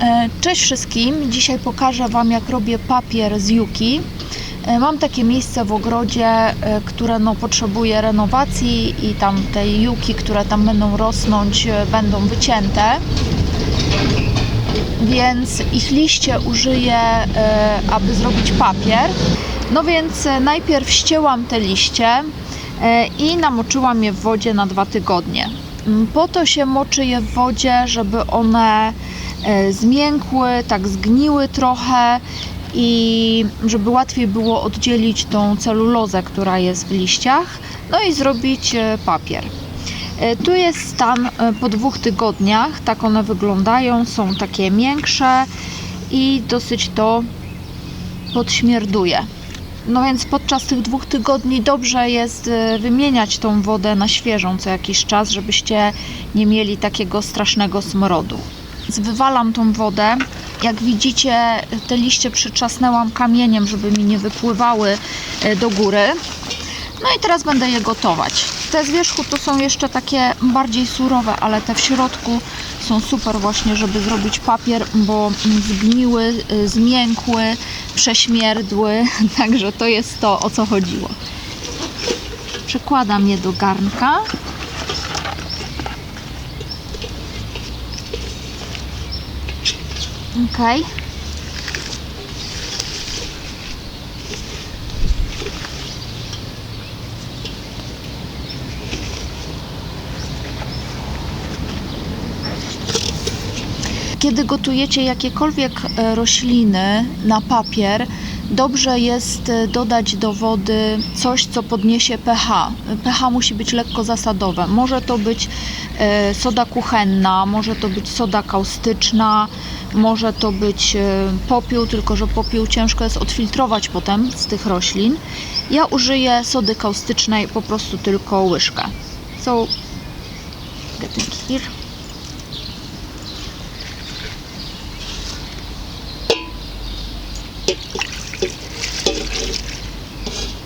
E, Cześć wszystkim. Dzisiaj pokażę Wam, jak robię papier z Yuki. E, Mam takie miejsce w ogrodzie, e, które no, potrzebuje renowacji i tam te Yuki, które tam będą rosnąć, będą wycięte. Więc ich liście użyję, aby zrobić papier. No więc najpierw ścięłam te liście i namoczyłam je w wodzie na dwa tygodnie. Mm, Po to się moczy je w wodzie, żeby one zmiękły, tak zgniły trochę i żeby łatwiej było oddzielić tą celulozę, która jest w liściach, no i zrobić e, papier. E, Tu jest stan e, po dwóch tygodniach, tak one wyglądają, są takie miększe i dosyć to podśmierduje. No więc podczas tych dwóch tygodni dobrze jest e, wymieniać tą wodę na świeżą co jakiś czas, żebyście nie mieli takiego strasznego smrodu. Wywalam tą wodę. Jak widzicie, te liście przytrzasnęłam kamieniem, żeby mi nie wypływały e, do góry. No i teraz będę je gotować. Te z wierzchu to są jeszcze takie bardziej surowe, ale te w środku są super właśnie, żeby zrobić papier, bo zgniły, y, zmiękły, prześmierdły. Także to jest to, o co chodziło. Przekładam je do garnka. Okej. Kiedy gotujecie jakiekolwiek e, rośliny na papier, dobrze jest e, dodać do wody coś, co podniesie pH. pH musi być lekko zasadowe. Może to być e, soda kuchenna, może to być soda kaustyczna, może to być e, popiół, tylko że popiół ciężko jest odfiltrować potem z tych roślin. Ja użyję sody kaustycznej po prostu tylko łyżkę. So, get it here.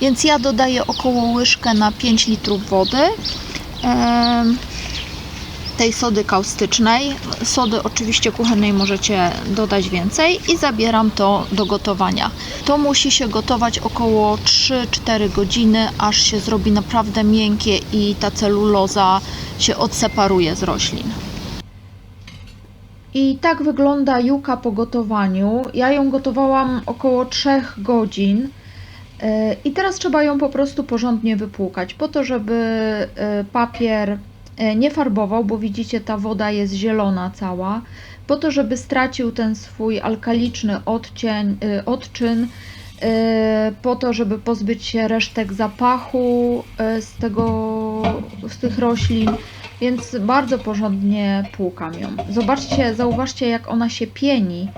Więc ja dodaję około łyżkę na 5 litrów wody tej sody kaustycznej. Sody oczywiście kuchennej możecie dodać więcej i zabieram to do gotowania. To musi się gotować około 3-4 godziny, aż się zrobi naprawdę miękkie i ta celuloza się odseparuje z roślin. I tak wygląda juka po gotowaniu. Ja ją gotowałam około 3 godzin. I teraz trzeba ją po prostu porządnie wypłukać, po to, żeby e, papier e, nie farbował, bo widzicie, ta woda jest zielona cała, po to, żeby stracił ten swój alkaliczny odcień, e, odczyn, po to, żeby pozbyć się resztek zapachu z, tego, z tych roślin, więc bardzo porządnie płukam ją. Zobaczcie, zauważcie, jak ona się pieni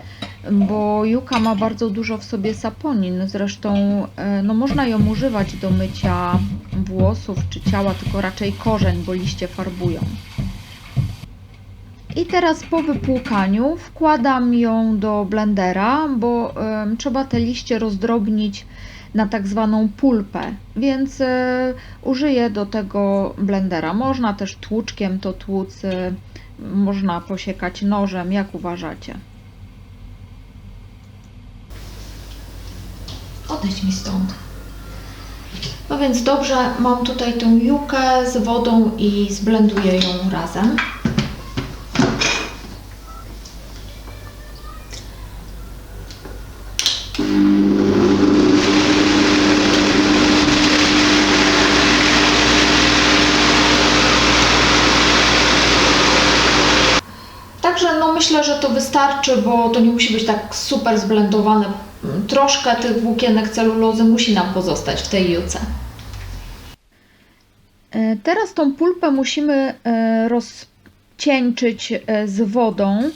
bo juka ma bardzo dużo w sobie saponin. Zresztą e, no, można ją używać do mycia włosów czy ciała, tylko raczej korzeń, bo liście farbują. I teraz po wypłukaniu wkładam ją do blendera, bo em, trzeba te liście rozdrobnić na tak zwaną pulpę, więc e, użyję do tego blendera. Można też tłuczkiem to tłuc, e, można posiekać nożem, jak uważacie. Odejdź mi stąd. No więc dobrze, mam tutaj tą jukę z wodą i zblenduję ją razem. Także no myślę, że to wystarczy, bo to nie musi być tak super zblendowane. Troszkę tych włókienek celulozy musi nam pozostać w tej juce. E, Teraz tą pulpę musimy e, rozcieńczyć e, z wodą,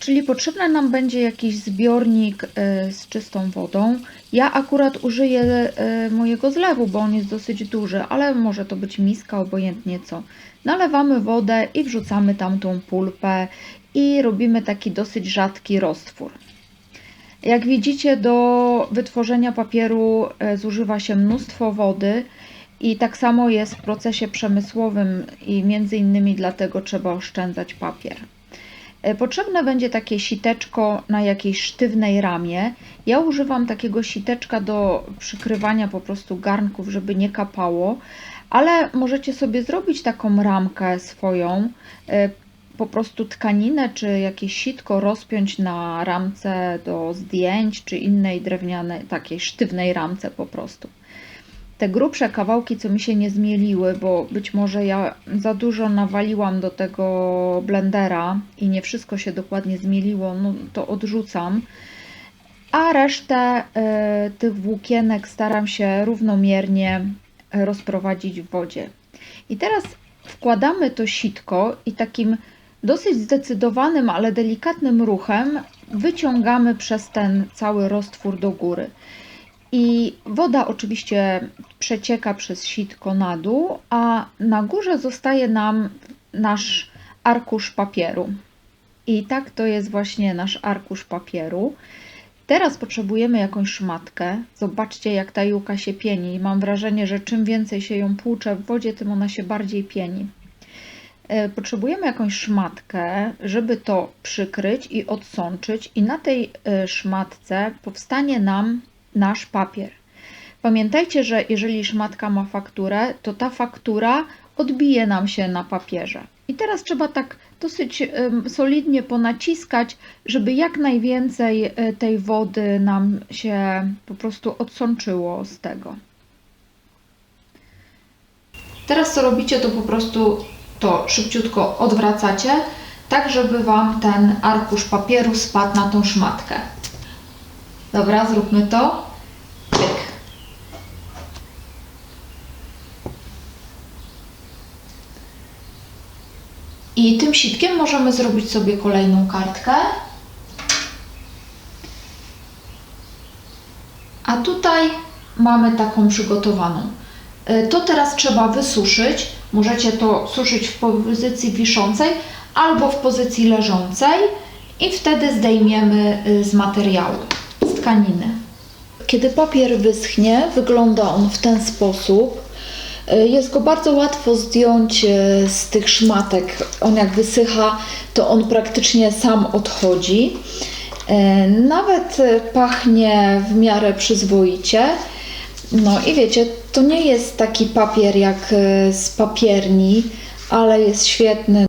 czyli potrzebny nam będzie jakiś zbiornik e, z czystą wodą. Ja akurat użyję e, mojego zlewu, bo on jest dosyć duży, ale może to być miska, obojętnie co. Nalewamy wodę i wrzucamy tam tą pulpę i robimy taki dosyć rzadki roztwór. Jak widzicie, do wytworzenia papieru e, zużywa się mnóstwo wody i tak samo jest w procesie przemysłowym i między innymi dlatego trzeba oszczędzać papier. E, Potrzebne będzie takie siteczko na jakiejś sztywnej ramie. Ja używam takiego siteczka do przykrywania po prostu garnków, żeby nie kapało, ale możecie sobie zrobić taką ramkę swoją, e, po prostu tkaninę czy jakieś sitko rozpiąć na ramce do zdjęć czy innej drewnianej, takiej sztywnej ramce po prostu. Te grubsze kawałki, co mi się nie zmieliły, bo być może ja za dużo nawaliłam do tego blendera i nie wszystko się dokładnie zmieliło, no to odrzucam. A resztę e, tych włókienek staram się równomiernie e, rozprowadzić w wodzie. I teraz wkładamy to sitko i takim dosyć zdecydowanym, ale delikatnym ruchem wyciągamy przez ten cały roztwór do góry. I woda oczywiście przecieka przez sitko na dół, a na górze zostaje nam nasz arkusz papieru. I tak to jest właśnie nasz arkusz papieru. Teraz potrzebujemy jakąś szmatkę. Zobaczcie, jak ta juka się pieni. Mam wrażenie, że czym więcej się ją płucze w wodzie, tym ona się bardziej pieni. E, Potrzebujemy jakąś szmatkę, żeby to przykryć i odsączyć, i na tej e, szmatce powstanie nam nasz papier. Pamiętajcie, że jeżeli szmatka ma fakturę, to ta faktura odbije nam się na papierze. I teraz trzeba tak dosyć solidnie ponaciskać, żeby jak najwięcej e, tej wody nam się po prostu odsączyło z tego. Teraz co robicie, to po prostu to szybciutko odwracacie, tak żeby Wam ten arkusz papieru spadł na tą szmatkę. Dobra, zróbmy to. I tym sitkiem możemy zrobić sobie kolejną kartkę. A tutaj mamy taką przygotowaną. Y, To teraz trzeba wysuszyć. Możecie to suszyć w pozycji wiszącej albo w pozycji leżącej i wtedy zdejmiemy y, z materiału, tkaniny. Kiedy papier wyschnie, wygląda on w ten sposób. Y, Jest go bardzo łatwo zdjąć y, z tych szmatek. On jak wysycha, to on praktycznie sam odchodzi. Y, Nawet pachnie w miarę przyzwoicie. No i wiecie, to nie jest taki papier jak z papierni, ale jest świetny.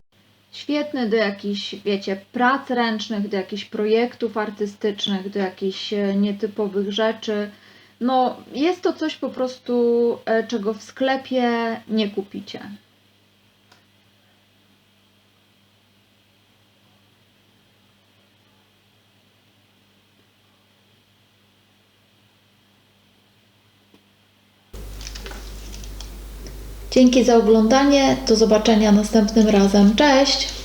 Świetny do jakichś, wiecie, prac ręcznych, do jakichś projektów artystycznych, do jakichś e, nietypowych rzeczy. No, jest to coś po prostu, e, czego w sklepie nie kupicie. Dzięki za oglądanie. Do zobaczenia następnym razem. Cześć!